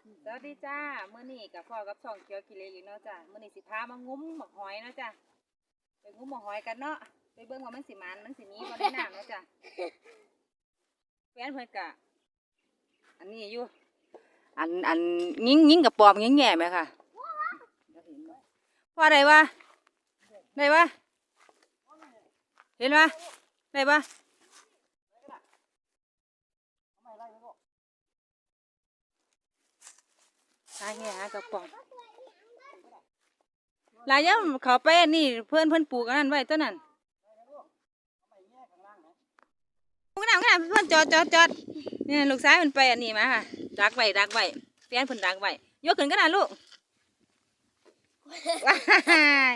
สวัสดีจ้าเมื่อนี้กับพ่อกับช่องเขียวกิเลสอีกเนาะจ้าเมื่อนี้สิพามางุ้มหมกหอยเนาะจ้าไปงุ้มหมกหอยกันเนาะไปเบิ่งว่ามันสิมันมันสินี้บ่ได้น้ำเนาะจ้าแฟนเพิ่นกะ อันนี้อยู่ อันอันยิ้งยิ้งกับปอบยิงแง่ไหมค่ะว่าได้วะได้วะเห็นปะได้ปะ หาแง่หากระป๋องหลายอยางเขาไปอันนี่เพื่อนเพื่อนปลูกอันนั้นไว้ต้นนั้นข้างหน้าข้างหน้าเพื่อนจอดจอดจอดนี่ลูกสาวมันไปอันนี้มาค่ะดักไว้ดักไว้แฟนเพิ่นดักไว้ยกขึ้นก็ได้ลูกว้าย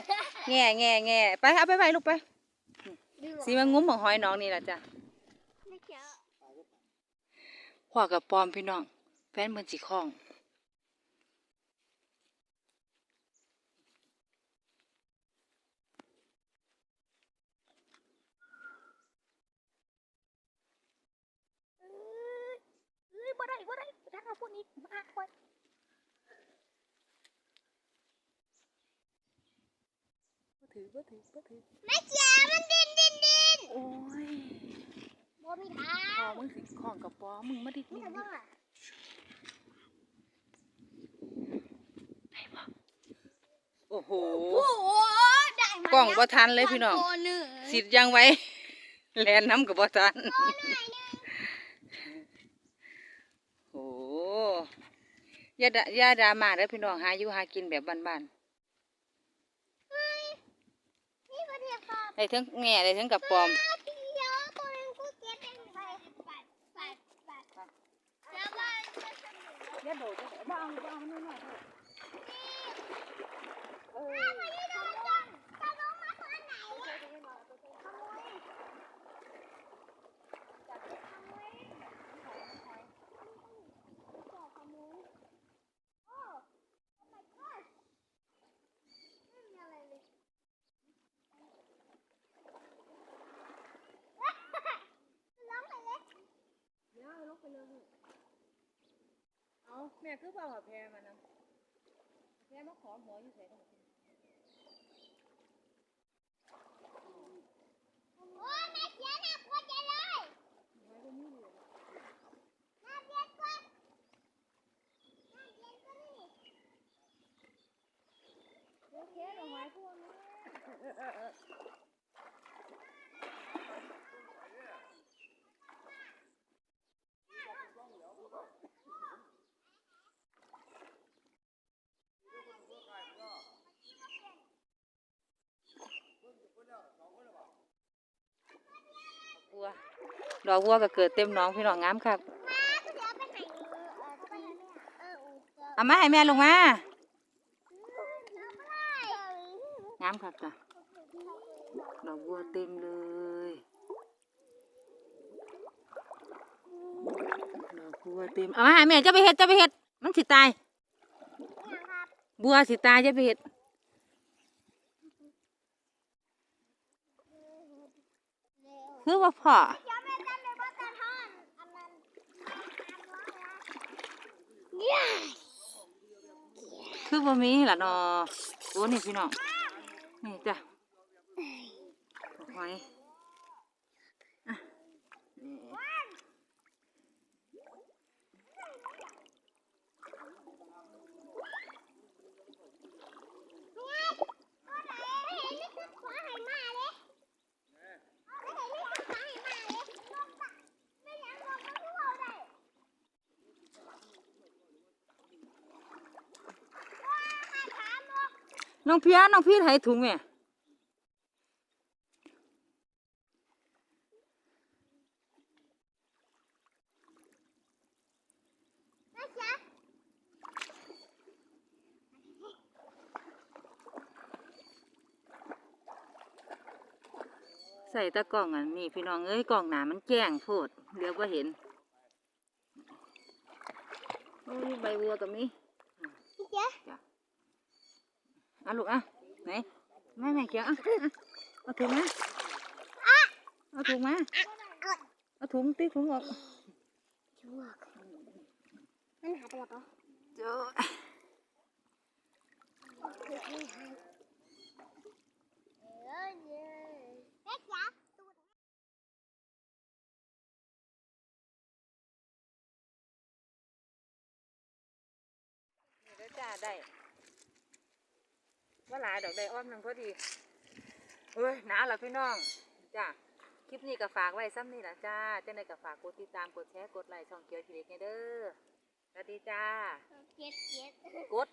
แง่แง่แง่ไปเอาไปไปลูกไปสีมางุ้มของหอยน้องนี่แหละจ้ะพ่อกับปอมพี่น้องแฟนเพิ่นสิคล้อง เอ้ยบ่ได้บ่ได้ ถ้าเราพูดนี้มากกว่าถือบ่ถือบ่ถือแม่เจ๋ามันดินดินดินโอ้ยบ่มีทาพองมึงสิคล้องกับปอมมึงมาดินี่แต่ว่าโอ้โหโอ้โหได้มากล้องบ่ทันเลยพี่น้องโหนึ่งสิทธิ์ยังไว้แลนน้ำกับบ่ทันโอ้อ ยาดาอยาดรามาเด้อพี่น้องหาอยู่หากินแบบบ้านนี่ประเดี๋ยวค่ะๆได้ทั้งแง่ได้ทั้งกับปอมเดี๋ยวตัวนึงกูเก็บเองไปปัดปัดปัดปัดแล้วบ้านก็จะหมุนอย่าโดดบ่เอาบ่เอาหน่อยเออ ถ้าไม่ได้โดนจังจะลงมาตอนไหนอะขโมยจับขโมยจับขโมยโอ้ Oh my gosh ไม่มีอะไรเลย ร้องไปเลย เดี๋ยวลงไปเลยเอา แม่คือบ่เอาแพรมานำแพรมาขอหัวอยู่ไสกันโอ้ยแม่เสียหนักกว่าใจเลยน่าเบียดกว่าน่าเบียดกว่านี่โอเคดอกไม้พวกนี้ วดอกบัวก็เกิดเต็มหน้องพี่น้องงามครับมาก็เดี๋ยวไปไหนเออเออไปไหนเนี่ยเอออูเจอเอามาให้แม่ลงมาเอาไปงามครับจ้ะดอกบัวเต็มเลยดอกบัวเต็มเอามาให้แม่จะไปเห็ดจะไปเห็ดมันสิตายเนี่ยครับบัวสิตายจะไปเห็ด เร็ว คือว่าพ่อ เดี๋ยวแม่จำเลยว่าตาท่อนอั คือว่าพ่อคือว่ามีล่ะนอโอ้นี่พี่น้อง นี่จ้ะหอยไม้อะนี่ ตัวไหนไม่เห็นนี่คือขวาไหมาเลยไม่เห็นนี่คือขวาไหมาเลยลงปะไม่อยากลงมาที่เราได้ว้าขาถามลง น้องเพียน้องพี่ให้ถุงแม่แม่จ๊ะใส่ตะกล้องอันนี้พี่น้องเอ้ยกล้องหนามันแจ้งโพดเดี๋ยวก็เห็นโอ้ยใบบัวกับมีพี่จ๊ะ อะลูกอะไหนแม่แม่เขียวอะ ว่าหลายดอกได้อ้อมหนึ่งพอดีเฮ้ยหนาวเหรอพี่น้องจ้าคลิปนี้ก็ฝากไว้ซ้ำนี่ละจ้าเจ้าในก็ฝากกดติดตามกดแชร์กดไลค์ช่องเกียวทีเด็กไงเด้อสวัสดีจ้ากดเจ็ดกด